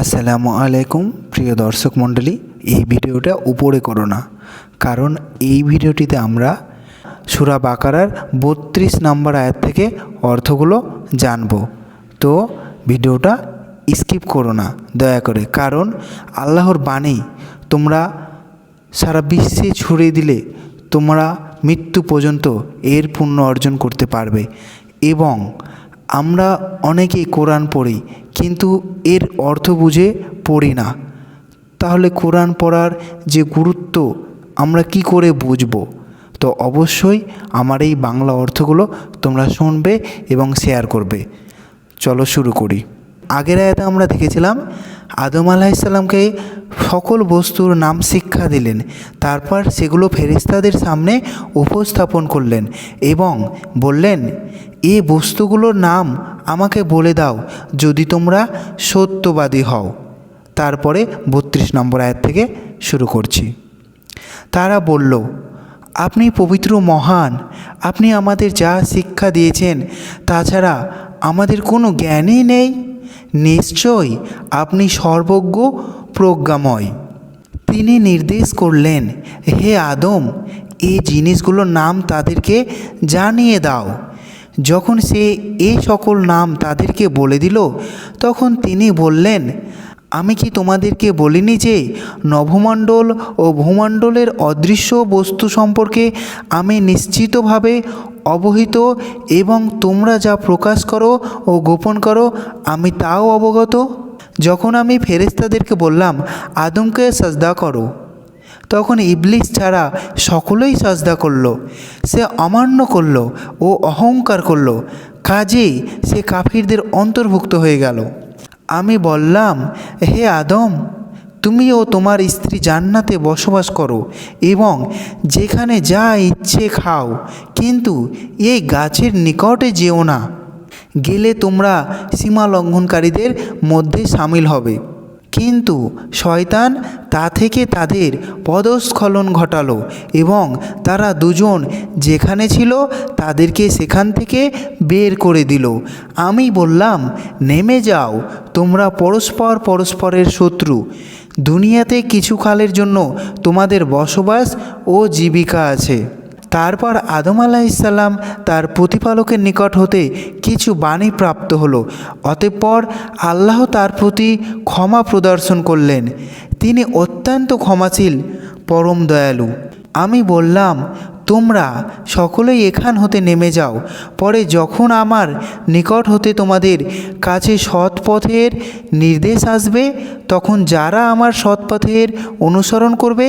আসসালামু আলাইকুম, প্রিয় দর্শক মণ্ডলী। এই ভিডিওটা উপরে করো না, কারণ এই ভিডিওটিতে আমরা সুরা বাকারার বত্রিশ নম্বর আয়াত থেকে অর্থগুলো জানব। তো ভিডিওটা স্কিপ করো না, দয়া করে, কারণ আল্লাহর বাণী তোমরা সারা বিশ্বে ছড়িয়ে দিলে তোমরা মৃত্যু পর্যন্ত এর পুণ্য অর্জন করতে পারবে এবং আমরা অনেকেই কোরআন পড়ি, কিন্তু এর অর্থ বুঝে পড়ি না। তাহলে কোরআন পড়ার যে গুরুত্ব, আমরা কি করে বুঝব? তো অবশ্যই আমার এই বাংলা অর্থগুলো তোমরা শুনবে এবং শেয়ার করবে। চলো শুরু করি। আগের আয়াতে আমরা দেখেছিলাম আদম আলাহিসাল্লামকে সকল বস্তুর নাম শিক্ষা দিলেন। তারপর সেগুলো ফেরিস্তাদের সামনে উপস্থাপন করলেন এবং বললেন, এ বস্তুগুলোর নাম আমাকে বলে দাও যদি তোমরা সত্যবাদী হও। তারপরে বত্রিশ নম্বর আয়াত থেকে শুরু করছি। তারা বলল, আপনি পবিত্র মহান, আপনি আমাদের যা শিক্ষা দিয়েছেন, তাছাড়া আমাদের কোনো জ্ঞানই নেই। নিশ্চয়ই আপনি সর্বজ্ঞ প্রজ্ঞাময়। তিনি নির্দেশ করলেন, হে আদম এই জিনিসগুলোর নাম তাদেরকে জানিয়ে দাও। যখন সে এই সকল নাম তাদেরকে বলে দিল, তখন তিনি বললেন আমি কি তোমাদেরকে বলিনি যে নভমণ্ডল ও ভূমণ্ডলের অদৃশ্য বস্তু সম্পর্কে আমি নিশ্চিতভাবে অবহিত এবং তোমরা যা প্রকাশ করো ও গোপন করো, আমি তাও অবগত? যখন আমি ফেরেস্তাদেরকে বললাম, আদমকে সাজদা করো। তখন ইবলিস ছাড়া সকলেই সাজদা করল, সে অমান্য করল ও অহংকার করল, কাজেই সে কাফিরদের অন্তর্ভুক্ত হয়ে গেল। আমি বললাম, হে আদম তুমি ও তোমার স্ত্রী জান্নাতে বসবাস করো এবং যেখানে যা ইচ্ছে খাও, কিন্তু এই গাছের নিকটে যেও না। গেলে তোমরা সীমা লঙ্ঘনকারীদের মধ্যে সামিল হবে। কিন্তু শয়তান তা থেকে তাদের পদস্খলন ঘটালো এবং তারা দুজন যেখানে ছিল তাদেরকে সেখান থেকে বের করে দিল। আমি বললাম, নেমে যাও, তোমরা পরস্পর পরস্পরের শত্রু। দুনিয়াতে কিছু কালের জন্য তোমাদের বসবাস ও জীবিকা আছে। তারপর আদম আলাহিসাল্লাম তার প্রতিপালকের নিকট হতে কিছু বাণী প্রাপ্ত হলো। অতঃপর আল্লাহ তার প্রতি ক্ষমা প্রদর্শন করলেন। তিনি অত্যন্ত ক্ষমাশীল, পরম দয়ালু। আমি বললাম, তোমরা সকলেই এখান হতে নেমে যাও। পরে যখন আমার নিকট হতে তোমাদের কাছে সৎ পথের নির্দেশ আসবে, তখন যারা আমার সৎ পথের অনুসরণ করবে,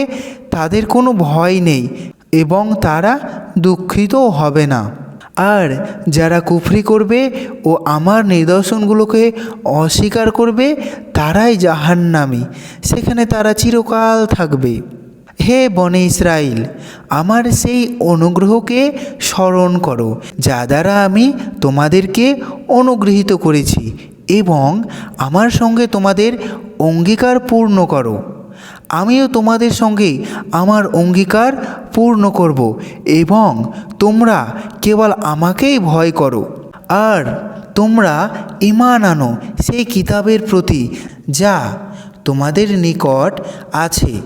তাদের কোনো ভয় নেই। এবং তারা দুঃখিতও হবে না। আর যারা কুফরি করবে ও আমার নিদর্শনগুলোকে অস্বীকার করবে, তারাই জাহান্নামি। সেখানে তারা চিরকাল থাকবে। হে বনে ইসরাইল, আমার সেই অনুগ্রহকে স্মরণ করো, যা দ্বারা আমি তোমাদেরকে অনুগৃহীত করেছি এবং আমার সঙ্গে তোমাদের অঙ্গীকার পূর্ণ করো। আমিও তোমাদের সঙ্গে আমার অঙ্গীকার পূর্ণ করব এবং তোমরা কেবল আমাকেই ভয় করো। আর তোমরা ইমান আনো সেই কিতাবের প্রতি যা তোমাদের নিকট আছে,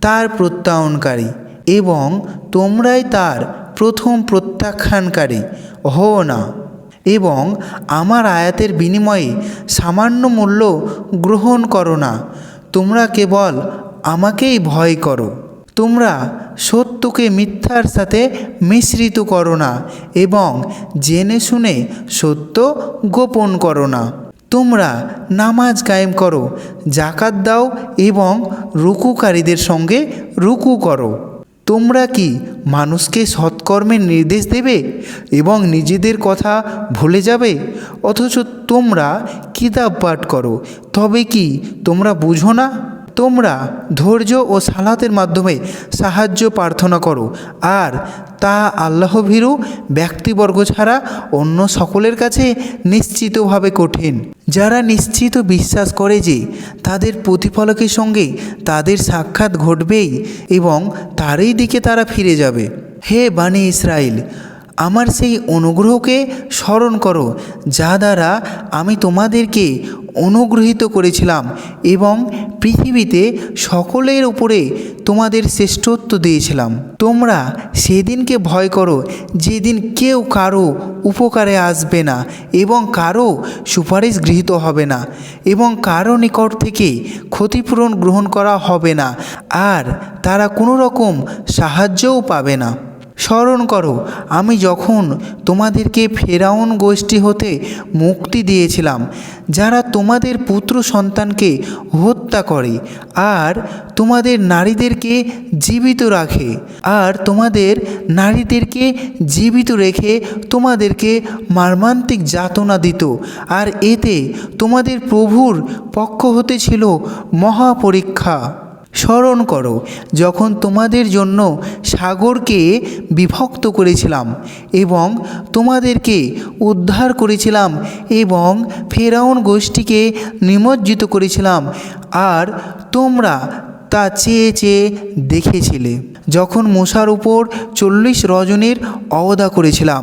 তার প্রত্যায়নকারী এবং তোমরাই তার প্রথম প্রত্যাখ্যানকারী। হো না। এবং আমার আয়াতের বিনিময়ে সামান্য মূল্য গ্রহণ করো না। তোমরা কেবল আমাকেই ভয় করো। তোমরা সত্যকে মিথ্যার সাথে মিশ্রিত করো না এবং জেনে শুনে সত্য গোপন করো না। তোমরা নামাজ কায়েম করো জাকাত দাও এবং রুকুকারীদের সঙ্গে রুকু করো। তোমরা কি মানুষকে সৎকর্মের নির্দেশ দেবে এবং নিজেদের কথা ভুলে যাবে? অথচ তোমরা কিতাব পাঠ করো, তবে কি তোমরা বুঝো না? তোমরা ধৈর্য ও সালাতের মাধ্যমে সাহায্য প্রার্থনা করো। আর তা আল্লাহ ভীরু ব্যক্তিবর্গ ছাড়া অন্য সকলের কাছে নিশ্চিতভাবে কঠিন। যারা নিশ্চিত বিশ্বাস করে যে তাদের প্রতিফলকের সঙ্গে তাদের সাক্ষাৎ ঘটবেই এবং তারই দিকে তারা ফিরে যাবে। হে বাণী ইসরায়েল আমার সেই অনুগ্রহকে স্মরণ করো, যা দ্বারা আমি তোমাদেরকে অনুগ্রহিত করেছিলাম এবং পৃথিবীতে সকলের উপরে তোমাদের শ্রেষ্ঠত্ব দিয়েছিলাম। তোমরা সেদিনকে ভয় করো, যেদিন কেউ কারও উপকারে আসবে না এবং কারও সুপারিশ গৃহীত হবে না এবং কারও নিকট থেকে ক্ষতিপূরণ গ্রহণ করা হবে না, আর তারা কোনো রকম সাহায্যও পাবে না। স্মরণ করো, আমি যখন তোমাদেরকে ফেরাউন গোষ্ঠী হতে মুক্তি দিয়েছিলাম, যারা তোমাদের পুত্র সন্তানকে হত্যা করে আর তোমাদের নারীদেরকে জীবিত রাখে, আর তোমাদের নারীদেরকে জীবিত রেখে তোমাদেরকে মর্মান্তিক যাতনা দিত, আর এতে তোমাদের প্রভুর পক্ষ হতে ছিল মহাপরীক্ষা। স্মরণ করো, যখন তোমাদের জন্য সাগরকে বিভক্ত করেছিলাম এবং তোমাদেরকে উদ্ধার করেছিলাম এবং ফেরাউন গোষ্ঠীকে নিমজ্জিত করেছিলাম, আর তোমরা তা চেয়ে চেয়ে দেখেছিলে। যখন মশার উপর চল্লিশ রজনের অবদা করেছিলাম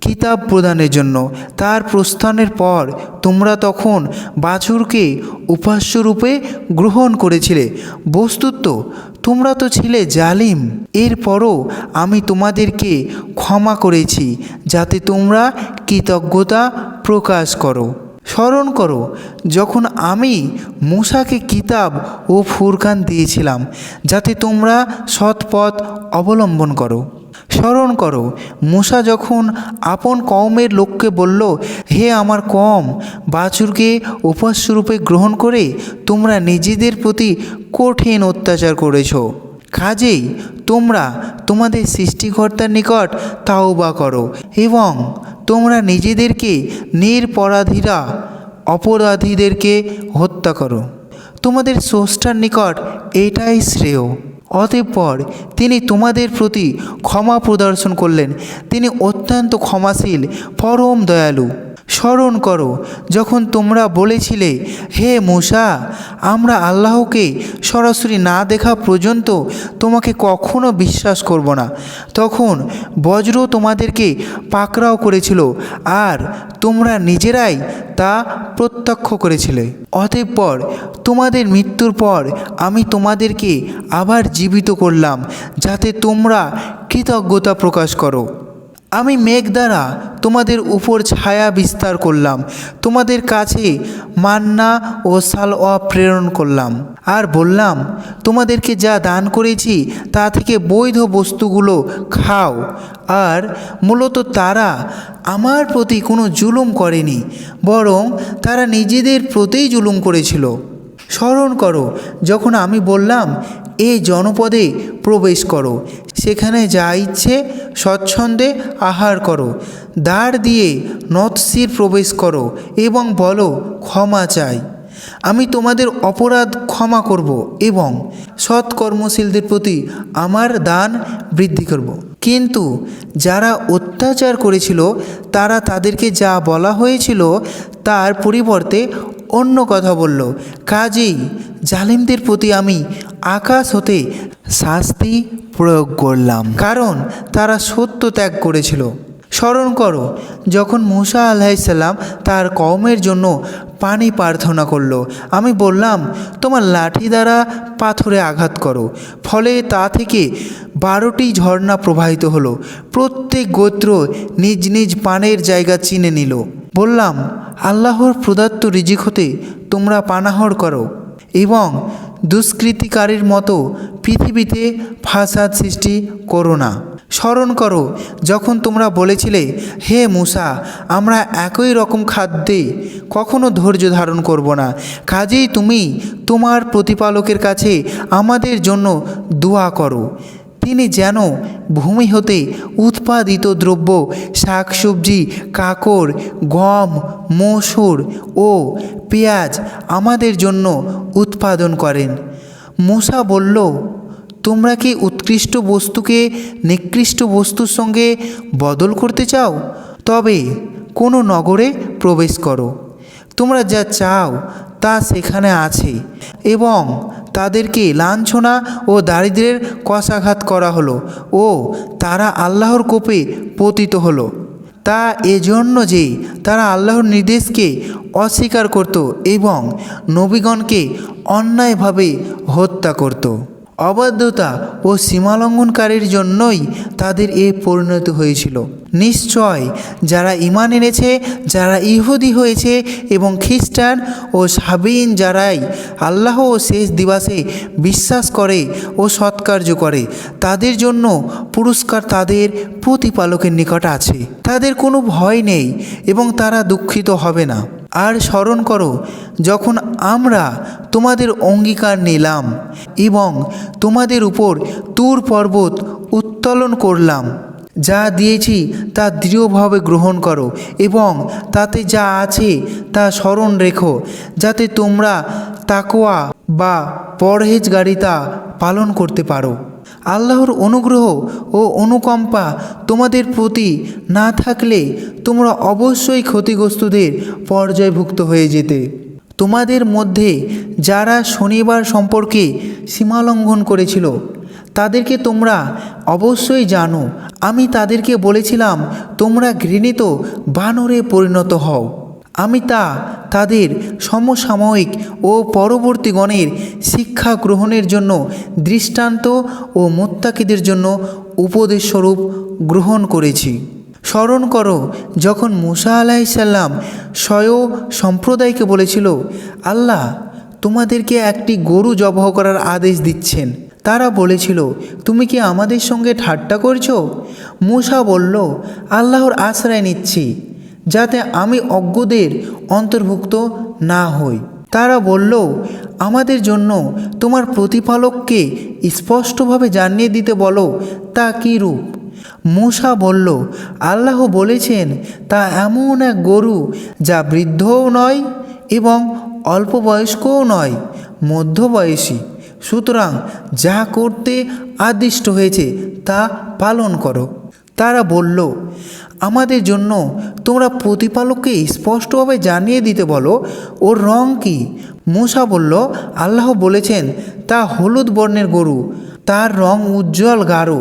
কিতাব প্রদানের জন্য। তার প্রস্থানের পর তোমরা তখন বাছুরকে উপাস্যরূপে গ্রহণ করেছিলে। বস্তুত, তোমরা তো ছিলে জালিম। এরপরও আমি তোমাদেরকে ক্ষমা করেছি, যাতে তোমরা কৃতজ্ঞতা প্রকাশ করো। স্মরণ করো, যখন আমি মূসাকে কিতাব ও ফুরকান দিয়েছিলাম, যাতে তোমরা সৎপথ অবলম্বন করো। স্মরণ করো, মূসা যখন আপন কমের লোককে বলল, হে আমার কম বাছুরকে উপাস্যরূপে গ্রহণ করে তোমরা নিজেদের প্রতি কঠিন অত্যাচার করেছ। কাজেই তোমরা তোমাদের সৃষ্টিকর্তার নিকট তাওবা করো এবং তোমরা নিজেদেরকে নিরপরাধীরা, অপরাধীদেরকে হত্যা করো। তোমাদের স্রষ্টার নিকট এটাই শ্রেয়। অতঃপর তিনি তোমাদের প্রতি ক্ষমা প্রদর্শন করলেন। তিনি অত্যন্ত ক্ষমাশীল পরম দয়ালু। স্মরণ করো, যখন তোমরা বলেছিলে, হে মূসা, আমরা আল্লাহকে সরাসরি না দেখা পর্যন্ত তোমাকে কখনো বিশ্বাস করব না। তখন বজ্র তোমাদেরকে পাকড়াও করেছিল, আর তোমরা নিজেরাই তা প্রত্যক্ষ করেছিলে। অতঃপর তোমাদের মৃত্যুর পর আমি তোমাদেরকে আবার জীবিত করলাম, যাতে তোমরা কৃতজ্ঞতা প্রকাশ করো। আমি মেঘ দ্বারা তোমাদের উপর ছায়া বিস্তার করলাম, তোমাদের কাছে মান্না ও সালওয়া প্রেরণ করলাম। আর বললাম, তোমাদেরকে যা দান করেছি, তা থেকে বৈধ বস্তুগুলো খাও। আর মূলত তারা আমার প্রতি কোনো জুলুম করেনি, বরং তারা নিজেদের প্রতিই জুলুম করেছিল। স্মরণ করো, যখন আমি বললাম এই জনপদে প্রবেশ করো। সেখানে যা ইচ্ছে স্বচ্ছন্দে আহার করো। দ্বার দিয়ে নৎসির প্রবেশ করো এবং বলো, ক্ষমা চাই। আমি তোমাদের অপরাধ ক্ষমা করব এবং সৎকর্মশীলদের প্রতি আমার দান বৃদ্ধি করব। কিন্তু যারা অত্যাচার করেছিল, তারা তাদেরকে যা বলা হয়েছিল, তার পরিবর্তে অন্য কথা বলল কাজেই জালিমদের প্রতি আমি আকাশ হতে শাস্তি প্রয়োগ করলাম, কারণ তারা সত্য ত্যাগ করেছিল। স্মরণ করো, যখন মুসা আলাইসাল্লাম তার কওমের জন্য পানি প্রার্থনা করল, আমি বললাম, তোমার লাঠি দ্বারা পাথরে আঘাত করো, ফলে তা থেকে বারোটি ঝর্ণা প্রবাহিত হলো। প্রত্যেক গোত্র নিজ নিজ পানের জায়গা চিনে নিল। বললাম, আল্লাহর প্রদত্ত রিজিক হতে তোমরা পানাহর করো এবং দুষ্কৃতিকারীর মতো পৃথিবীতে ফাসাদ সৃষ্টি করো না। স্মরণ করো, যখন তোমরা বলেছিলে, হে মূসা, আমরা একই রকম খাদ্যে কখনো ধৈর্য ধারণ করব না। কাজেই তুমি তোমার প্রতিপালকের কাছে আমাদের জন্য দোয়া করো। তিনি যেন ভূমি হতে উৎপাদিত দ্রব্য, শাকসবজি, কাকড়, গম, মসুর ও পেঁয়াজ আমাদের জন্য উৎপাদন করেন। মূসা বলল, তোমরা কি উৎকৃষ্ট বস্তুকে নিকৃষ্ট বস্তুর সঙ্গে বদল করতে চাও? তবে কোনো নগরে প্রবেশ করো। তোমরা যা চাও তা সেখানে আছে এবং তাদেরকে লাঞ্ছনা ও দারিদ্রের কষাঘাত করা হলো ও তারা আল্লাহর কোপে পতিত হলো। তা এজন্য যে তারা আল্লাহর নির্দেশকে অস্বীকার করত এবং নবীগণকে অন্যায়ভাবে হত্যা করত। অবাধ্যতা ও সীমালঙ্ঘনকারীর জন্যই তাদের এ পরিণত হয়েছিল। নিশ্চয় যারা ইমান এনেছে, যারা ইহুদি হয়েছে এবং খ্রিস্টান ও সাবিন যারাই আল্লাহ ও শেষ দিবসে বিশ্বাস করে ও সৎকার্য করে, তাদের জন্য পুরস্কার তাদের প্রতিপালকের নিকট আছে। তাদের কোনো ভয় নেই এবং তারা দুঃখিত হবে না। আর স্মরণ করো, যখন আমরা তোমাদের অঙ্গীকার নিলাম এবং তোমাদের উপর তুর পর্বত উত্তোলন করলাম। যা দিয়েছি তা দৃঢ়ভাবে গ্রহণ করো এবং তাতে যা আছে তা স্মরণ রেখো, যাতে তোমরা তাকোয়া বা পরহেজগারিতা পালন করতে পারো। আল্লাহর অনুগ্রহ ও অনুকম্পা তোমাদের প্রতি না থাকলে তোমরা অবশ্যই ক্ষতিগ্রস্তদের পর্যায়ভুক্ত হয়ে যেতে। তোমাদের মধ্যে যারা শনিবার সম্পর্কে সীমালঙ্ঘন করেছিল, তাদেরকে তোমরা অবশ্যই জানো। আমি তাদেরকে বলেছিলাম, তোমরা ঘৃণিত বানরে পরিণত হও। আমি তা তাদের সমসাময়িক ও পরবর্তী গণের শিক্ষা গ্রহণের জন্য দৃষ্টান্ত ও মোত্তাকিদের জন্য উপদেশস্বরূপ গ্রহণ করেছি। স্মরণ করো, যখন মুসা আলাইসাল্লাম স্বয় সম্প্রদায়কে বলেছিল, আল্লাহ তোমাদেরকে একটি গরু জবহ করার আদেশ দিচ্ছেন। তারা বলেছিল, তুমি কি আমাদের সঙ্গে ঠাট্টা করছ? মুসা বলল, আল্লাহর আশ্রয় নিচ্ছি, যাতে আমি অজ্ঞদের অন্তর্ভুক্ত না হই। তারা বলল, আমাদের জন্য তোমার প্রতিপালককে স্পষ্টভাবে জানিয়ে দিতে বলো, তা কী রূপ? মূসা বলল, আল্লাহ বলেছেন, তা এমন এক গরু যা বৃদ্ধও নয় এবং অল্প বয়স্কও নয়, মধ্যবয়সী। সুতরাং যা করতে আদিষ্ট হয়েছে, তা পালন করো। তারা বলল, আমাদের জন্য তোমরা প্রতিপালককে স্পষ্টভাবে জানিয়ে দিতে বলো, ওর রং কি? মূসা বলল, আল্লাহ বলেছেন, তা হলুদ বর্ণের গরু, তার রং উজ্জ্বল গাঢ়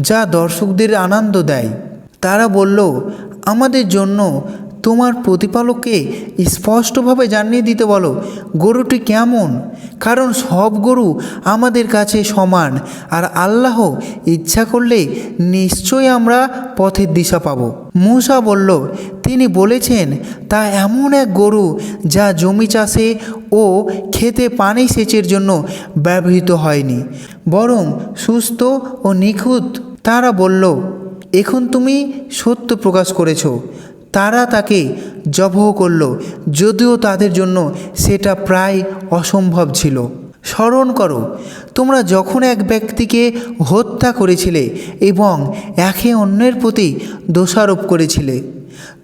যা দর্শকদের আনন্দ দেয়। তারা বলল আমাদের জন্য তোমার প্রতিপালককে স্পষ্টভাবে জানিয়ে দিতে বলো, গরুটি কেমন? কারণ সব গরু আমাদের কাছে সমান, আর আল্লাহ ইচ্ছা করলে নিশ্চয়ই আমরা পথের দিশা পাব। মূসা বলল, তিনি বলেছেন, তা এমন এক গরু যা জমি চাষে ও খেতে পানি সেচের জন্য ব্যবহৃত হয়নি, বরং সুস্থ ও নিখুঁত। তারা বলল, এখন তুমি সত্য প্রকাশ করেছ। তারা তাকে জবহ করল, যদিও তাদের জন্য সেটা প্রায় অসম্ভব ছিল। স্মরণ করো, তোমরা যখন এক ব্যক্তিকে হত্যা করেছিলে এবং একে অন্যের প্রতি দোষারোপ করেছিলে,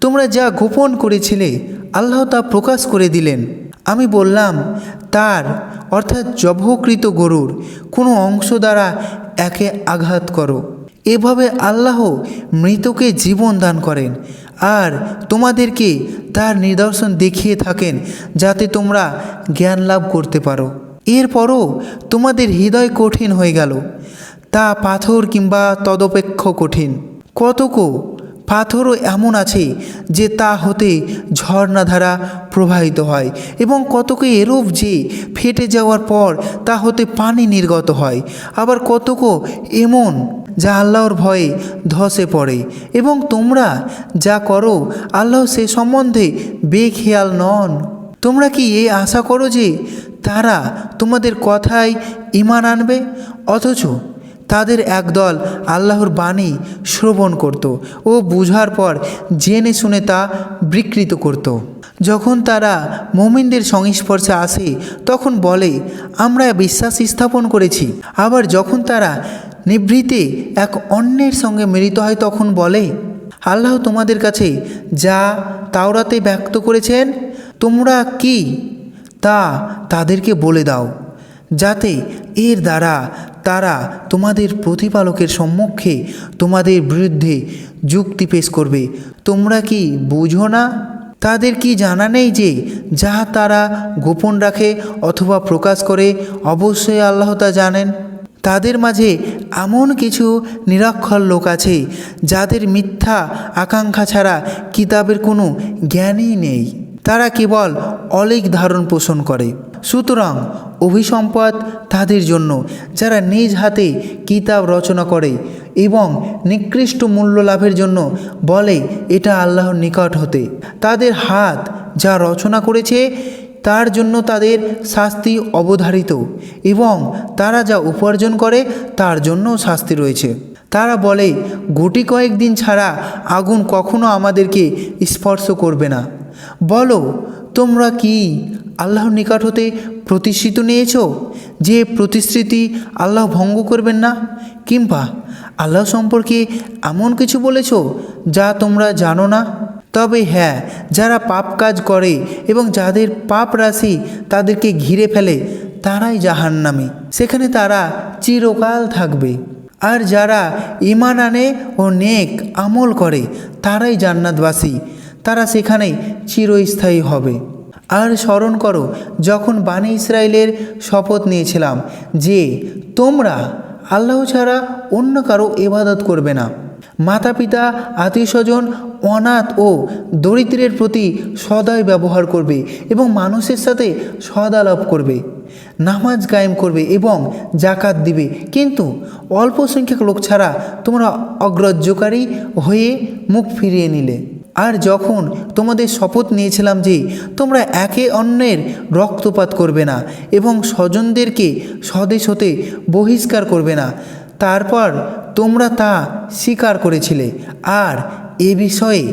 তোমরা যা গোপন করেছিলে, আল্লাহ তা প্রকাশ করে দিলেন। আমি বললাম, তার, অর্থাৎ জবহকৃত গরুর, কোনো অংশ দ্বারা একে আঘাত করো। এভাবে আল্লাহ মৃতকে জীবন দান করেন। আর তোমাদেরকে তার নিদর্শন দেখিয়ে থাকেন, যাতে তোমরা জ্ঞান লাভ করতে পারো। এরপরও তোমাদের হৃদয় কঠিন হয়ে গেল, তা পাথর কিংবা তদপেক্ষ কঠিন। কতকো পাথরও এমন আছে যে তা হতে ঝর্ণাধারা প্রবাহিত হয়, এবং কতকে এরূপ যে ফেটে যাওয়ার পর তা হতে পানি নির্গত হয়, আবার কতকও এমন যা আল্লাহর ভয়ে ধসে পড়ে। এবং তোমরা যা করো, আল্লাহ সে সম্বন্ধে বেখেয়াল নন। তোমরা কি এই আশা করো যে তারা তোমাদের কথায় ইমান আনবে? অথচ তাদের একদল আল্লাহর বাণী শ্রবণ করত ও বুঝার পর জেনে শুনে তা বিকৃত করত। যখন তারা মোমিনদের সংস্পর্শে আসে, তখন বলে, আমরা বিশ্বাস স্থাপন করেছি। আবার যখন তারা নিভৃতে এক অন্যের সঙ্গে মিলিত হয়, তখন বলে, আল্লাহ তোমাদের কাছে যা তাওরাতে ব্যক্ত করেছেন, তোমরা কি তা তাদেরকে বলে দাও। যাতে এর দ্বারা তারা তোমাদের প্রতিপালকের সম্মুখে তোমাদের বিরুদ্ধে যুক্তি পেশ করবে। তোমরা কি বুঝো না? তাদের কি জানা নেই যে যাহা তারা গোপন রাখে অথবা প্রকাশ করে, অবশ্যই আল্লাহ তা জানেন। তাদের মাঝে এমন কিছু নিরক্ষর লোক আছে, যাদের মিথ্যা আকাঙ্ক্ষা ছাড়া কিতাবের কোনো জ্ঞানই নেই। তারা কেবল অলেক ধারণ পোষণ করে। সুতরাং অভিসম্পদ তাদের জন্য, যারা নিজ হাতে কিতাব রচনা করে এবং নিকৃষ্ট মূল্য লাভের জন্য বলে, এটা আল্লাহর নিকট হতে। তাদের হাত যা রচনা করেছে, তার জন্য তাদের শাস্তি অবধারিত এবং তারা যা উপার্জন করে, তার জন্যও শাস্তি রয়েছে। তারা বলে, গুটি কয়েকদিন ছাড়া আগুন কখনো আমাদেরকে স্পর্শ করবে না। বলো, তোমরা কি আল্লাহর নিকট হতে প্রতিশ্রিত নিয়েছ? যে প্রতিশ্রুতি আল্লাহ ভঙ্গ করবেন না? কিংবা আল্লাহ সম্পর্কে এমন কিছু বলেছ যা তোমরা জানো না? তবে হ্যাঁ যারা পাপ কাজ করে এবং যাদের পাপ রাশি তাদেরকে ঘিরে ফেলে, তারাই জাহান্নামী। সেখানে তারা চিরকাল থাকবে। আর যারা ইমান আনে ও নেক আমল করে, তারাই জান্নাতবাসী। তারা সেখানে চিরস্থায়ী হবে। আর স্মরণ করো, যখন বাণী ইসরায়েলের শপথ নিয়েছিলাম যে তোমরা আল্লাহ ছাড়া অন্য কারও এবাদত করবে না। মাতা পিতা আত্মীয় স্বজন অনাথ ও দরিদ্রের প্রতি সদয় ব্যবহার করবে এবং মানুষের সাথে সদালাপ করবে, নামাজ কায়েম করবে এবং জাকাত দিবে। কিন্তু অল্প সংখ্যক লোক ছাড়া তোমরা অগ্রাহ্যকারী হয়ে মুখ ফিরিয়ে নিলে। আর যখন তোমাদের শপথ নিয়েছিলাম যে তোমরা একে অন্যের রক্তপাত করবে না এবং স্বজনদেরকে স্বদেশ হতে বহিষ্কার করবে না, তারপর তোমরা তা স্বীকার করেছিলে। আর এ বিষয়ে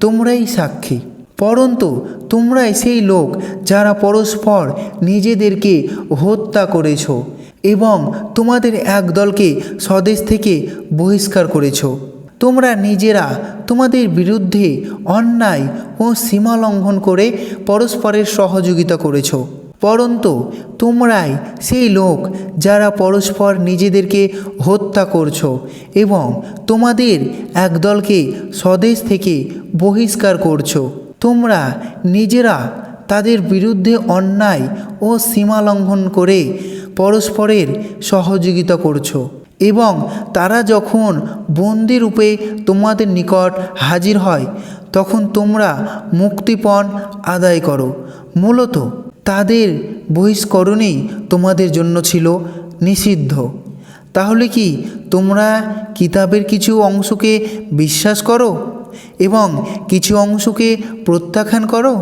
তোমরাই সাক্ষী। পরন্তু তোমরাই সেই লোক যারা পরস্পর নিজেদেরকে হত্যা করেছ এবং তোমাদের এক দলকে স্বদেশ থেকে বহিষ্কার করেছ। তোমরা নিজেরা তোমাদের বিরুদ্ধে অন্যায় ও সীমা লঙ্ঘন করে পরস্পরের সহযোগিতা করেছ। পরন্তু তোমরাই সেই লোক যারা পরস্পর নিজেদেরকে হত্যা করছ এবং তোমাদের একদলকে স্বদেশ থেকে বহিষ্কার করছ। তোমরা নিজেরা তাদের বিরুদ্ধে অন্যায় ও সীমা লঙ্ঘন করে পরস্পরের সহযোগিতা করছ। এবং তারা যখন বন্দি রূপে তোমাদের নিকট হাজির হয়, তখন তোমরা মুক্তিপণ আদায় করো। মূলত তাদের বহিষ্করণেই তোমাদের জন্য ছিল নিষিদ্ধ। তাহলে কি তোমরা কিতাবের কিছু অংশকে বিশ্বাস করো এবং কিছু অংশকে প্রত্যাখ্যান করো?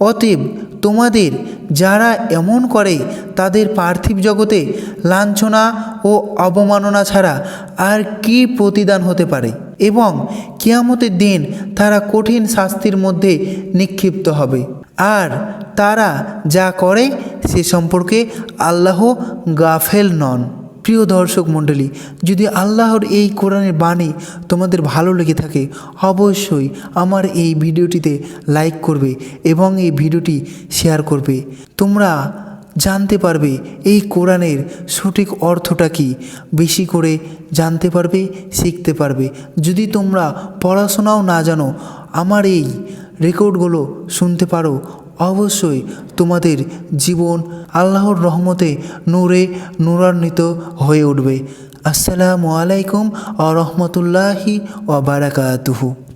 অতএব তোমাদের যারা এমন করে তাদের পার্থিব জগতে লাঞ্ছনা ও অবমাননা ছাড়া আর কি প্রতিদান হতে পারে? এবং কিয়ামতের দিন তারা কঠিন শাস্তির মধ্যে নিক্ষিপ্ত হবে। আর তারা যা করে সে সম্পর্কে আল্লাহ গাফেল নন। প্রিয় দর্শক মণ্ডলী, যদি আল্লাহর এই কোরআনের বাণী তোমাদের ভালো লেগে থাকে, অবশ্যই আমার এই ভিডিওটিতে লাইক করবে এবং এই ভিডিওটি শেয়ার করবে। তোমরা জানতে পারবে এই কোরআনের সঠিক অর্থটা কি, বেশি করে জানতে পারবে, শিখতে পারবে। যদি তোমরা পড়াশোনাও না জানো, আমার এই রেকর্ডগুলো শুনতে পারো অবশ্যই তোমাদের জীবন আল্লাহর রহমতে নূরে নূরান্বিত হয়ে উঠবে। আসসালামু আলাইকুম আ রহমতুল্লাহি ও বারাকাতুহু।